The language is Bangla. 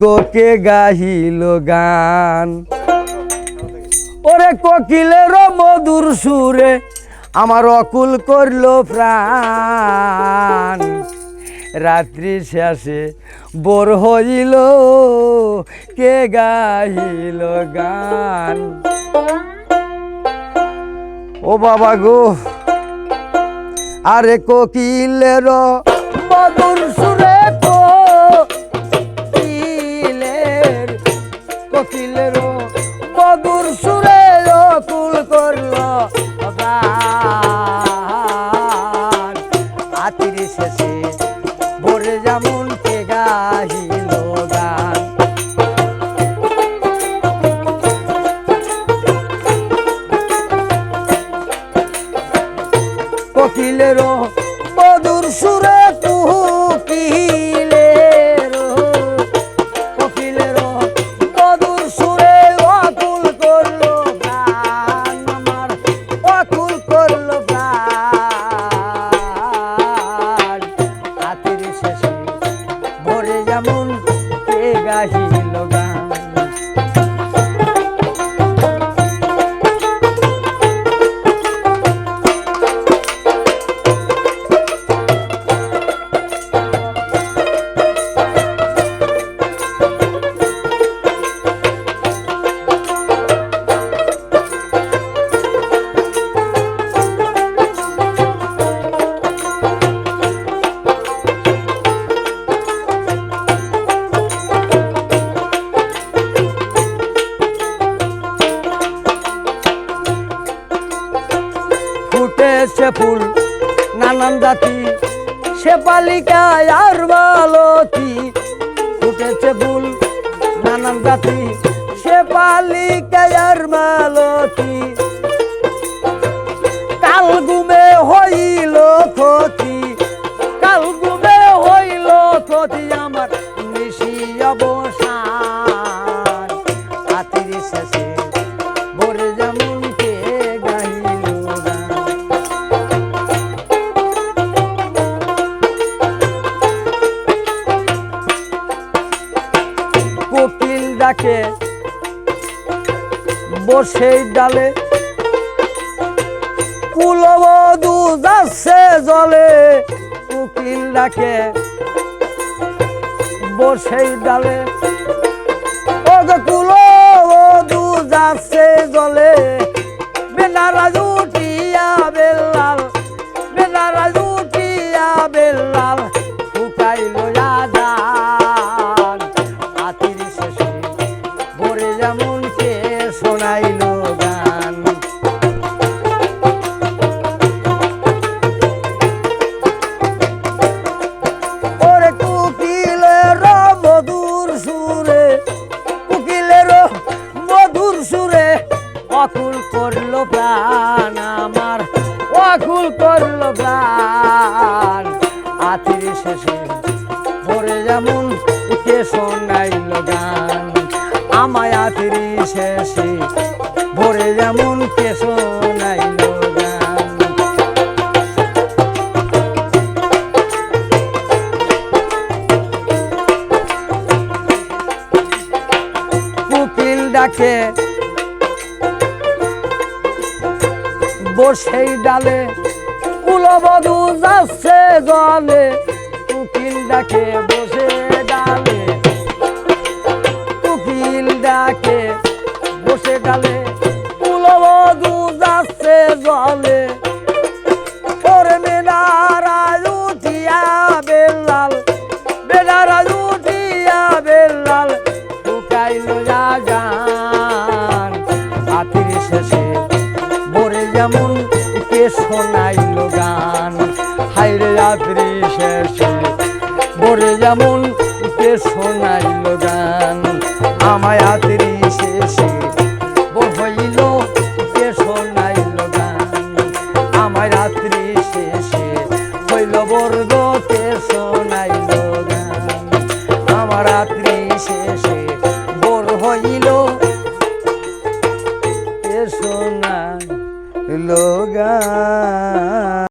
কোকে গাহিল গান। ওরে কোকিলের মধুর সুরে আমার অকুল করল প্রাণ। রাত্রি শেষে বোর হইল কে গাহিল গান। ও বাবা গো, আরে কোকিলের মধুর সুরে কোকিলের কোকিলের মধুর সুরে অকুল করল আতির শেষে ভোরে যেমন কে গাহিল গান। কোকিলের মধুর সুরে ফুটেছে ফুল নানান জাতি। সে পালিকায় আর বালতি ফুটেছে ফুল নানান জাতি। বসে। বসেই ডালে কুলবধু যাচ্ছে জলে, উকিল ডাকে। বসেই ডালে ও কুলবধু যাচ্ছে জলে বেনারা ভোরে যেমন কে শোনাইল গান। ওরে কুকিলের মধুর সুরে, কুকিলের মধুর সুরে অকুল করল প্রাণ আমার, অকুল করল প্রাণ। আতির শেষে ভোরে যেমন কে আতির শেষে ভোরে যেমন কে শোনাইল কুকিল ডাকে, বসেই ডালে, কুলবধু যাচ্ছে জলে। কুকিল ডাকে, বসে মারা যান আতির শেষে মরে যেমন কে শোনাইল গান। হাইরে আতির শেষে মরে যেমন কে শোনাইল গান। আমায় আতির শেষে হইল কে শোনাইল গান। আমায় রাত্রি শেষে হইল বর্গ কে শোনাইল গান। আমার রাত্রি শেষে